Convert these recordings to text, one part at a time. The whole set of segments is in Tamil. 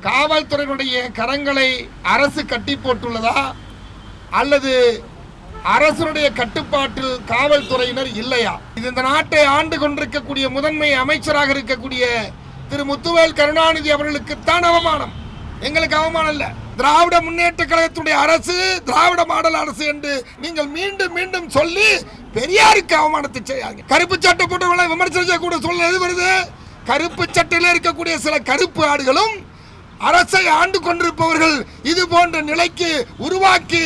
காவல்துறையினுடைய கரங்களை அரசு கட்டி போட்டுள்ளதா அல்லது அரசனுடைய கட்டுப்பாட்டில் காவல்துறையினர் இல்லையா? இது இந்த நாட்டை ஆண்டு கொண்டிருக்கக்கூடிய முதன்மை அமைச்சராக இருக்கக்கூடிய திரு முத்துவேல் கருணாநிதி அவர்களுக்குத்தான் அவமானம். எங்களுக்கு அவமானம் இல்ல. திராவிட முன்னேற்ற கழகத்துடைய அரசு திராவிட மாடல் அரசு என்று நீங்கள் மீண்டும் மீண்டும் சொல்லி பெரியாருக்கு அவமானத்தை செய்யாங்க கருப்பு சட்டை போட்டவங்களை விமர்சனம் செய்யக்கூடிய சூழ்நிலை எது வருது? கருப்பு சட்டையில் இருக்கக்கூடிய சில கருப்பு ஆடுகளும் அரசை ஆண்டு கொண்டிருப்பவர்கள் இது போன்ற நிலைக்கு உருவாக்கி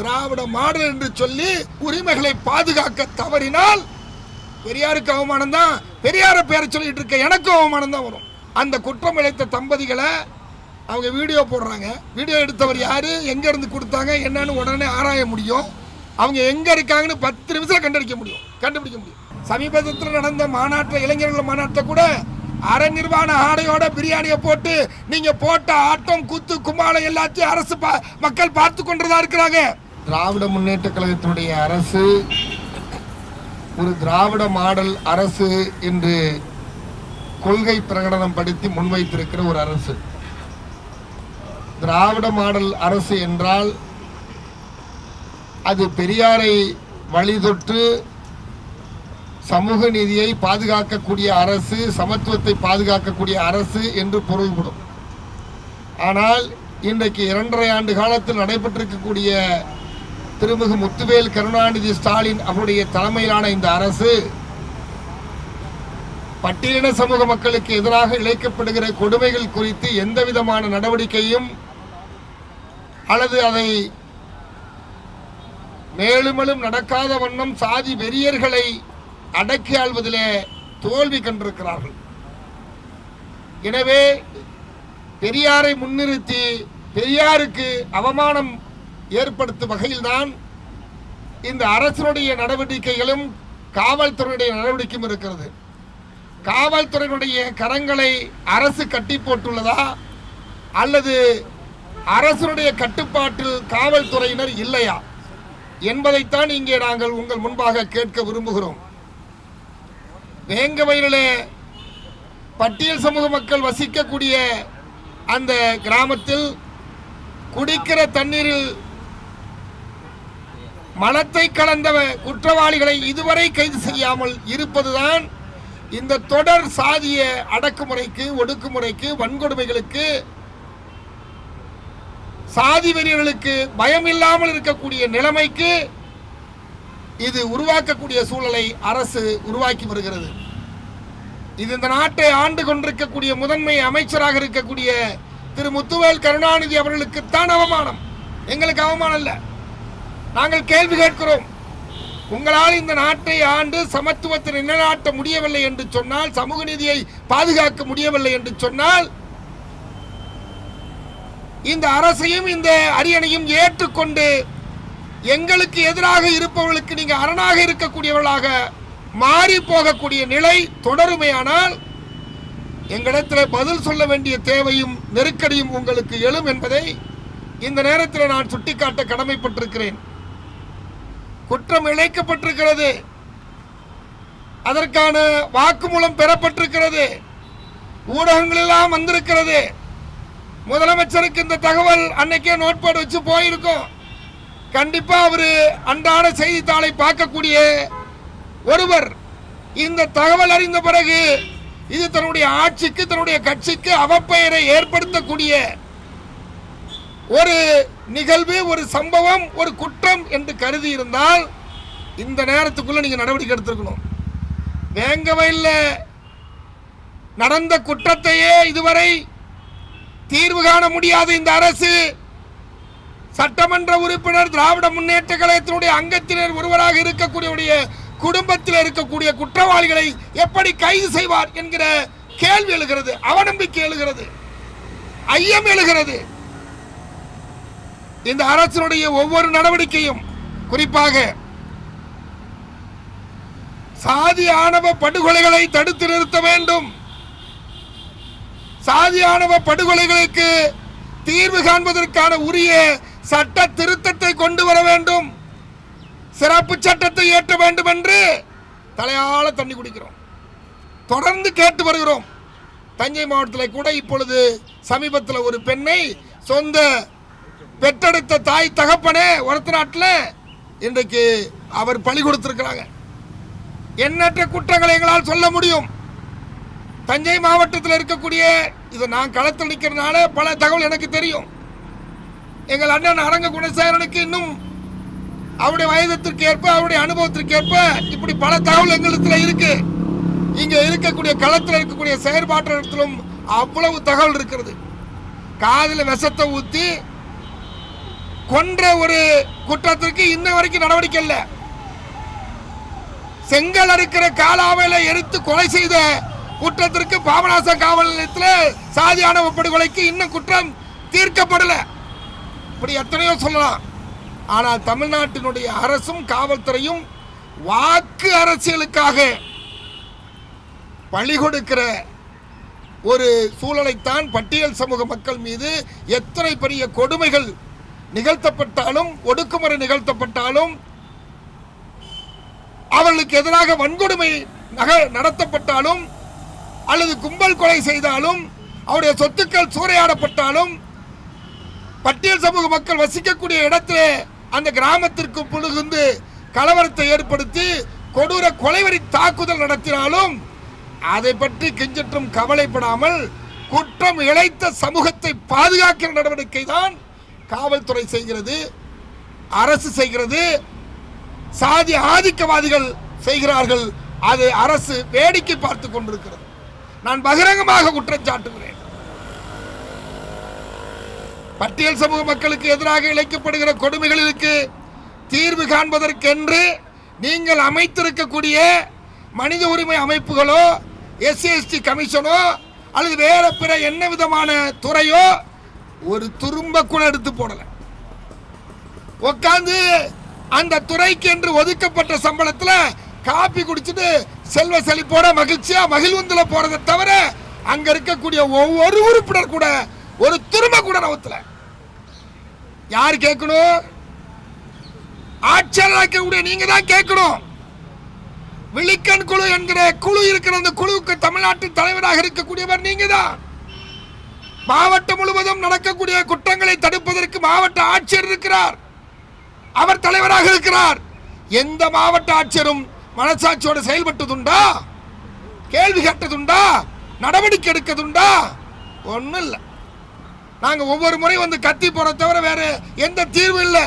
திராவிட மாடல் என்று சொல்லி உரிமைகளை பாதுகாக்க தவறினால் பெரியாருக்கு அவமானம் தான் பெரியார பேரை சொல்லிட்டு இருக்க எனக்கும் அவமானம் தான் வரும். அந்த குற்றம் இழைத்த தம்பதிகளை அவங்க வீடியோ போடுறாங்க. வீடியோ எடுத்தவர் யாரு? எங்க இருந்து கொடுத்தாங்க? என்னன்னு உடனே ஆராய முடியும். அவங்க எங்க இருக்காங்கன்னு பத்து நிமிஷம் கண்டுபிடிக்க முடியும். கண்டுபிடிக்க முடியும். சமீபத்தில் நடந்த மாநாட்டில் இளைஞர்கள் மாநாட்டில் கூட அரை நிர்வாண ஆடையோட பிரியாணியை போட்டு நீங்க போட்ட ஆட்டம் குத்து கும்மாளம் எல்லாத்தையும் அரசு பா- மக்கள் பார்த்து கொண்டுதான் இருக்கிறாங்க. திராவிட முன்னேற்ற கழகத்தினுடைய அரசு ஒரு திராவிட மாடல் அரசு என்று கொள்கை பிரகடனம் படுத்தி முன்வைத்திருக்கிற ஒரு அரசு. திராவிட மாடல் அரசு என்றால் அது பெரியாரை வழிதொற்று சமூக நீதியை பாதுகாக்கக்கூடிய அரசு சமத்துவத்தை பாதுகாக்கக்கூடிய அரசு என்று பொருள்படும். ஆனால் இன்றைக்கு இரண்டரை ஆண்டு காலத்தில் நடைபெற்றிருக்கக்கூடிய திருமிகு முத்துவேல் கருணாநிதி ஸ்டாலின் அவருடைய தலைமையிலான இந்த அரசு பட்டியலின சமூக மக்களுக்கு எதிராக இழைக்கப்படுகிற கொடுமைகள் குறித்து எந்த விதமான நடவடிக்கையும் அல்லது அதை மேலும் மேலும் நடக்காத வண்ணம் சாதி வெறியர்களை அடக்கி ஆள்வதிலே தோல்வி கண்டிருக்கிறார்கள். எனவே பெரியாரை முன்னிறுத்தி பெரியாருக்கு அவமானம் ஏற்படுத்தும் வகையில்தான் இந்த அரசனுடைய நடவடிக்கைகளும் காவல்துறையுடைய நடவடிக்கையும் இருக்கிறது. காவல்துறையினுடைய கரங்களை அரசு கட்டி போட்டுள்ளதா? அல்லது அரசனுடைய கட்டுப்பாட்டில் காவல்துறையினர் இல்லையா? என்பதைத்தான் இங்கே நாங்கள் உங்கள் முன்பாக கேட்க விரும்புகிறோம். வேங்க வயலிலே பட்டியல் சமூக மக்கள் வசிக்கக்கூடிய அந்த கிராமத்தில் குடிக்கிற தண்ணீரில் மலத்தை கலந்த குற்றவாளிகளை இதுவரை கைது செய்யாமல் இருப்பதுதான் இந்த தொடர் சாதிய அடக்குமுறைக்கு ஒடுக்குமுறைக்கு வன்கொடுமைகளுக்கு சாதி வெறியர்களுக்கு பயம் இல்லாமல் இருக்கக்கூடிய நிலைமைக்கு இது உருவாக்கக்கூடிய சூழலை அரசு உருவாக்கி வருகிறது. இது இந்த நாட்டை ஆண்டு கொண்டிருக்கக்கூடிய முதன்மை அமைச்சராக இருக்கக்கூடிய திரு முத்துவேல் கருணாநிதி அவர்களுக்குத்தான் அவமானம். எங்களுக்கு அவமானம் இல்லை நாங்கள் கேள்வி கேட்கிறோம். உங்களால் இந்த நாட்டை ஆண்டு சமத்துவத்தை நிலைநாட்ட முடியவில்லை என்று சொன்னால் சமூக நீதியை பாதுகாக்க முடியவில்லை என்று சொன்னால் இந்த அரசையும் இந்த அரியணையும் ஏற்றுக்கொண்டு எங்களுக்கு எதிராக இருப்பவர்களுக்கு நீங்க அரணாக இருக்கக்கூடியவர்களாக மாறி போகக்கூடிய நிலை தொடருமையானால் எங்களிடத்தில் பதில் சொல்ல வேண்டிய தேவையும் நெருக்கடியும் உங்களுக்கு எழும் என்பதை இந்த நேரத்தில் நான் சுட்டிக்காட்ட கடமைப்பட்டிருக்கிறேன். குற்றம் இழைக்கப்பட்டிருக்கிறது. அதற்கான வாக்குமூலம் பெறப்பட்டிருக்கிறது. ஊடகங்களெல்லாம் வந்திருக்கிறது. முதலமைச்சருக்கு இந்த தகவல் அன்னைக்கே நோட்பாடு வச்சு போயிருக்கோம். கண்டிப்பாக அவர் அன்றாட செய்தித்தாளை பார்க்கக்கூடிய ஒருவர் இந்த தகவல் அறிந்த பிறகு இது தன்னுடைய ஆட்சிக்கு தன்னுடைய கட்சிக்கு அவப்பெயரை ஏற்படுத்தக்கூடிய ஒரு நிகழ்வு ஒரு சம்பவம் ஒரு குற்றம் என்று கருதி இருந்தால் இந்த நேரத்துக்குள்ள நீங்க நடவடிக்கை எடுத்திருக்கணும். வேங்கவயல்ல நடந்த குற்றத்தையே இதுவரை தீர்வு காண முடியாத இந்த அரசு. சட்டமன்ற உறுப்பினர் திராவிட முன்னேற்ற கழகத்தினுடைய அங்கத்தினர் ஒருவராக இருக்கக்கூடியவருடைய குடும்பத்தில் இருக்கக்கூடிய குற்றவாளிகளை எப்படி கைது செய்வார் என்கிற கேள்வி எழுகிறது அவநம்பிக்கை எழுகிறது ஐயம் எழுகிறது. இந்த அரசினுடைய ஒவ்வொரு நடவடிக்கையும் குறிப்பாக சாதி ஆணவ படுகொலைகளை தடுத்து நிறுத்த வேண்டும். சாதி ஆணவ படுகொலைகளுக்கு தீர்வு காண்பதற்கான உரிய சட்ட திருத்தத்தை கொண்டு வர வேண்டும். சிறப்பு சட்டத்தை ஏற்ற வேண்டும் என்று தலையால தண்ணி குடிக்கிறோம். தொடர்ந்து கேட்டு வருகிறோம். தஞ்சை மாவட்டத்தில் கூட இப்பொழுது சமீபத்தில் ஒரு பெண்ணை சொந்த பெற்றெடுத்த தாய் தகப்பனே ஒருத்த நாட்டில் இன்றைக்கு அவர் பழி கொடுத்திருக்கிறாங்க. எண்ணற்ற குற்றங்களை எங்களால் சொல்ல முடியும். தஞ்சை மாவட்டத்தில் இருக்கக்கூடிய இதை நான் களத்தில் நிற்கிறதுனால பல தகவல் எனக்கு தெரியும். எங்கள் அண்ணன் அரங்க குணசேகரனுக்கு இன்னும் அவருடைய வயதத்திற்கு ஏற்ப அவருடைய அனுபவத்திற்கு ஏற்ப இப்படி பல தகவல் எங்களிடத்துல இருக்கு. இங்க இருக்கக்கூடிய களத்தில் இருக்கக்கூடிய செயற்பாட்டிலும் அவ்வளவு தகவல் இருக்கிறது. காதில் விஷத்தை ஊத்தி கொன்ற ஒரு குற்றத்திற்கு இன்ன வரைக்கும் நடவடிக்கை இல்லை. செங்கல் அறுக்கிற காலாவையில எரித்து கொலை செய்த குற்றத்திற்கு பாபநாசம் காவல் நிலையத்தில் சாதியான படுகொலைக்கு இன்னும் குற்றம் தீர்க்கப்படலை. இப்படி எத்தனையோ சொல்லலாம். ஆனால் தமிழ்நாட்டினுடைய அரசும் காவல்துறையும் வாக்கு அரசியலுக்காக பழி கொடுக்கிற ஒரு சூழலைத்தான் பட்டியல் சமூக மக்கள் மீது எத்தனை பெரிய கொடுமைகள் நிகழ்த்தப்பட்டாலும் ஒடுக்குமுறை நிகழ்த்தப்பட்டாலும் அவர்களுக்கு எதிராக வன்கொடுமை நக நடத்தப்பட்டாலும் அல்லது கும்பல் கொலை செய்தாலும் அவருடைய சொத்துக்கள் சூறையாடப்பட்டாலும் பட்டியல் சமூக மக்கள் வசிக்கக்கூடிய இடத்திலே அந்த கிராமத்திற்கு புழுகுந்து கலவரத்தை ஏற்படுத்தி கொடூர கொலைவரி தாக்குதல் நடத்தினாலும் அதை பற்றி கிஞ்சற்றும் கவலைப்படாமல் குற்றம் இழைத்த சமூகத்தை பாதுகாக்கிற நடவடிக்கை தான் காவல்துறை செய்கிறது அரசு செய்கிறது சாதி ஆதிக்கவாதிகள் செய்கிறார்கள். அதை அரசு வேடிக்கை பார்த்து கொண்டிருக்கிறது. நான் பகிரங்கமாக குற்றம் சாட்டுகிறேன். பட்டியல் சமூக மக்களுக்கு எதிராக இழைக்கப்படுகிற கொடுமைகளுக்கு தீர்வு காண்பதற்கென்று நீங்கள் அமைத்திருக்கக்கூடிய மனித உரிமை அமைப்புகளோ எஸ்சி எஸ்டி கமிஷனோ அல்லது வேற பிற என்ன விதமான துறையோ ஒரு துரும்ப கூட எடுத்து போடலை. உட்காந்து அந்த துறைக்கு என்று ஒதுக்கப்பட்ட சம்பளத்தில் காப்பி குடிச்சிட்டு செல்வ செழிப்போட மகிழ்ச்சியா மகிழ்வுந்தில் போறதை தவிர அங்க இருக்கக்கூடிய ஒவ்வொரு உறுப்பினர் கூட ஒரு துரும்ப கூட நவத்துல. யார் கேட்கணும்? ஆட்சியாளராக்கக்கூடிய நீங்க தான் கேட்கணும். விழிக்கண் குழு என்கிற குழு இருக்கிற அந்த குழுவுக்கு தமிழ்நாட்டின் தலைவராக இருக்கக்கூடியவர் நீங்க தான் மாவட்டம் முழுவதும் நடக்கக்கூடிய குற்றங்களை தடுப்பதற்கு மாவட்ட ஆட்சியர் இருக்கிறார். அவர் தலைவராக இருக்கிறார். எந்த மாவட்ட ஆட்சியரும் மனசாட்சியோடு செயல்பட்டதுண்டா? கேள்வி கேட்டதுண்டா? நடவடிக்கை எடுக்கதுண்டா? ஒன்றும் இல்லை நாங்கள் ஒவ்வொரு முறையும் வந்து கத்தி போற தவிர வேற எந்த தீர்வும் இல்லை.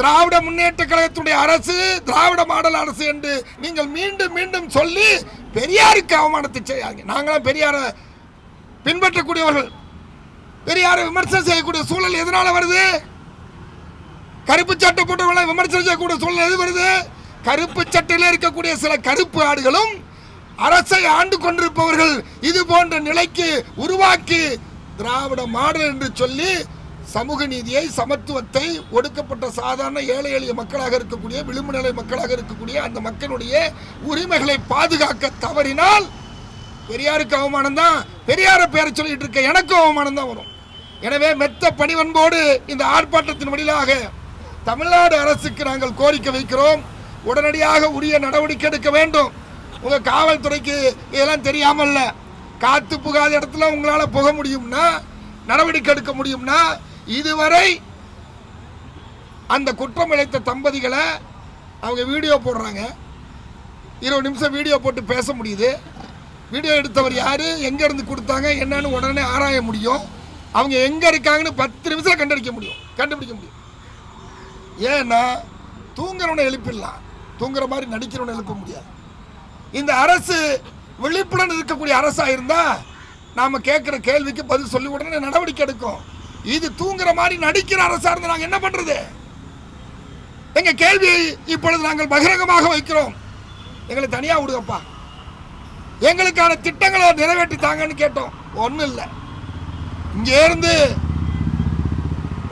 திராவிட முன்னேற்ற கழகத்துடைய அரசு திராவிட மாடல் அரசு என்று நீங்கள் மீண்டும் மீண்டும் சொல்லி பெரியாருக்கு அவமானத்தை செய்யாங்க நாங்களாம் பெரியாரை பின்பற்றக்கூடியவர்கள். பெரியாரை விமர்சனம் செய்யக்கூடிய சூழல் எதனால வருது? கருப்பு சட்டை போட்டவர்களை விமர்சனம் செய்யக்கூடிய சூழல் எது வருது? கருப்பு சட்டையில் இருக்கக்கூடிய சில கருப்பு ஆடுகளும் அரசை ஆண்டு கொண்டிருப்பவர்கள் இது போன்ற நிலைக்கு உருவாக்கி திராவிட மாடல் என்று சொல்லி சமூக நீதியை சமத்துவத்தை ஒடுக்கப்பட்ட சாதாரண ஏழை எளிய மக்களாக இருக்கக்கூடிய விளிம்பு நிலை மக்களாக இருக்கக்கூடிய அந்த மக்களுடைய உரிமைகளை பாதுகாக்க தவறினால் பெரியாருக்கு அவமானம் தான் பெரியார பேரை சொல்லிட்டு இருக்க எனக்கும் அவமானம் தான் வரும். எனவே மெத்த பணிவன்போடு இந்த ஆர்ப்பாட்டத்தின் வழியாக தமிழ்நாடு அரசுக்கு நாங்கள் கோரிக்கை வைக்கிறோம். உடனடியாக உரிய நடவடிக்கை எடுக்க வேண்டும். உங்கள் காவல்துறைக்கு இதெல்லாம் தெரியாமல்ல. காத்து புகாத இடத்துல உங்களால் புக முடியும்னா நடவடிக்கை எடுக்க முடியும்னா இதுவரை அந்த குற்றம் இழைத்த தம்பதிகளை அவங்க வீடியோ போடுறாங்க. இருபது நிமிஷம் வீடியோ போட்டு பேச முடியுது. வீடியோ எடுத்தவர் யார்? எங்கேருந்து கொடுத்தாங்க? என்னன்னு உடனே ஆராய முடியும். அவங்க எங்கே இருக்காங்கன்னு பத்து நிமிஷத்தில் கண்டுபிடிக்க முடியும். கண்டுபிடிக்க முடியும். ஏன்னா தூங்குறவனை எழுப்பிடலாம். தூங்குற மாதிரி நடிக்கிறவனை எழுப்ப முடியாது. இந்த அரசு விழிப்புடன் இருக்கக்கூடிய அரசாக இருந்தால் நாம் கேட்குற கேள்விக்கு பதில் சொல்லி உடனே நடவடிக்கை எடுக்கும். இது தூங்குற மாதிரி நடிக்கிற அரசாக இருந்தால் நாங்கள் என்ன பண்ணுறது எங்கள் கேள்வியை இப்பொழுது நாங்கள் பகிரங்கமாக வைக்கிறோம். எங்களை தனியாக விடுங்கப்பா. எங்களுக்கான திட்டங்களை நிறைவேற்றி தாங்கன்னு கேட்டோம். ஒன்றும் இல்லை. இங்கேருந்து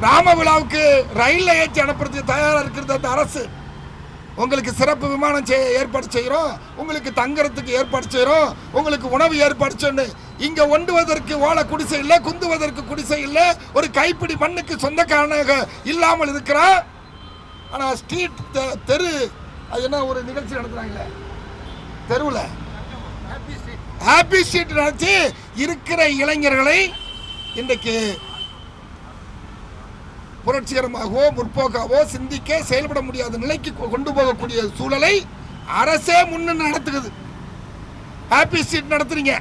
ராம விழாவுக்கு ரயிலில் ஏற்றி அனுப்புறதுக்கு தயாராக இருக்கிறது அந்த அரசு. உங்களுக்கு சிறப்பு விமானம் செய்ய ஏற்பாடு செய்கிறோம். உங்களுக்கு தங்குறதுக்கு ஏற்பாடு செய்கிறோம். உங்களுக்கு உணவு ஏற்பாடு செய்யணும். இங்கே ஒண்டுவதற்கு ஓலை குடிசை இல்லை குந்துவதற்கு குடிசை இல்லை. ஒரு கைப்பிடி மண்ணுக்கு சொந்தக்காரனாக இல்லாமல் இருக்கிறான் ஆனால் ஸ்ட்ரீட் தெரு அது என்ன ஒரு நிகழ்ச்சி நடத்துகிறாங்களே தெருவில்? ஹாப்பி ஸ்ட்ரீட் நடத்தி இருக்கிற இளைஞர்களை இன்றைக்கு புரட்சிகரமாகவோ முற்போக்காவோ சிந்திக்க செயல்பட முடியாத நிலைக்கு கொ- கொண்டு போகக்கூடிய சூழலை அரசே முன்னு நடத்துகிறது ஹாப்பி ஸ்ட்ரீட் நடத்துறீங்க.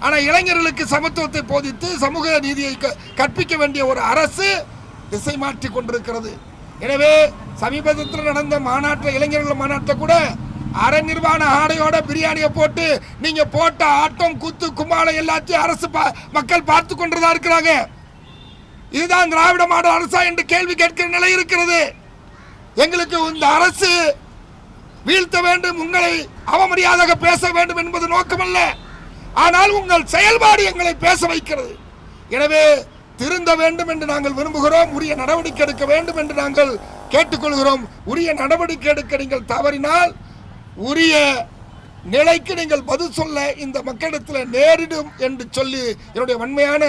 ஆனால் இளைஞர்களுக்கு சமத்துவத்தை போதித்து சமூக நீதியை க- கற்பிக்க வேண்டிய ஒரு அரசு திசை மாற்றி கொண்டிருக்கிறது. எனவே சமீபத்தில் நடந்த மாநாட்டில் இளைஞர்கள் மாநாட்டில் கூட அரை நிர்வாண ஆடையோட பிரியாணியை போட்டு நீங்க போட்ட ஆட்டம் கூத்து குமாலம் எல்லாத்தையும் அரசு பா- மக்கள் பார்த்து கொண்டுதான் இருக்கிறாங்க. இதுதான் திராவிட மாடல் அரசா என்று கேள்வி கேட்கிற நிலை இருக்கிறது. எங்களுக்கு இந்த அரசு வீழ்த்த வேண்டும் உங்களை அவமரியாதாக பேச வேண்டும் என்பது நோக்கமல்ல. ஆனால் உங்கள் செயல்பாடு எங்களை பேச வைக்கிறது. எனவே திருந்த வேண்டும் என்று நாங்கள் விரும்புகிறோம் உரிய நடவடிக்கை எடுக்க வேண்டும் என்று நாங்கள் கேட்டுக்கொள்கிறோம். உரிய நடவடிக்கை எடுக்க நீங்கள் தவறினால் உரிய நிலைக்கு நீங்கள் பதில் சொல்ல இந்த மக்களிடத்தில் நேரிடும் என்று சொல்லி என்னுடைய வன்மையான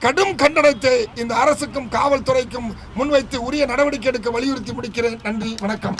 கடும் கண்டனத்தை இந்த அரசுக்கும் காவல்துறைக்கும் முன்வைத்து உரிய நடவடிக்கை எடுக்க வலியுறுத்தி முடிக்கிறேன். நன்றி வணக்கம்.